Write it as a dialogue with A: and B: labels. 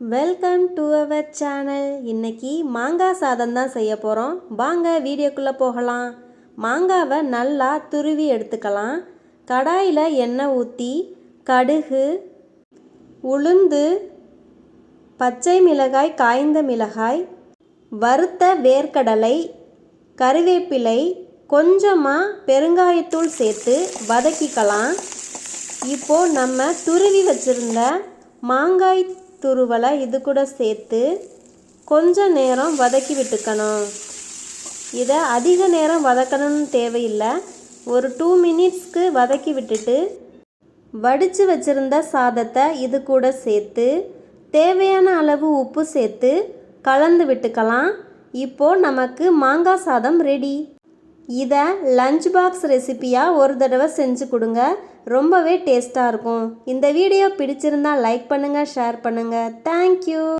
A: Welcome to our channel இன்னைக்கு மாங்காய் சாதம் தான் செய்ய போகிறோம் வாங்க வீடியோக்குள்ளே போகலாம். மாங்காவை நல்லா துருவி எடுத்துக்கலாம். கடாயில் எண்ணெய் ஊற்றி கடுகு உளுந்து பச்சை மிளகாய் காய்ந்த மிளகாய் வறுத்த வேர்க்கடலை கருவேப்பிலை கொஞ்சமாக பெருங்காயத்தூள் சேர்த்து வதக்கிக்கலாம். இப்போது நம்ம துருவி வச்சுருந்த மாங்காய் துருவலை இது கூட சேர்த்து கொஞ்சம் நேரம் வதக்கி விட்டுக்கணும். இதை அதிக நேரம் வதக்கணும்னு தேவையில்லை. ஒரு டூ மினிட்ஸ்க்கு வதக்கி விட்டுட்டு வடித்து வச்சுருந்த சாதத்தை இது கூட சேர்த்து தேவையான அளவு உப்பு சேர்த்து கலந்து விட்டுக்கலாம். இப்போது நமக்கு மாங்காய் சாதம் ரெடி இதை லஞ்ச் பாக்ஸ் ரெசிப்பியாக ஒரு தடவை செஞ்சு கொடுங்க. ரொம்பவே டேஸ்ட்டாக இருக்கும். இந்த வீடியோ பிடிச்சிருந்தா லைக் பண்ணுங்கள் ஷேர் பண்ணுங்கள் தேங்க்யூ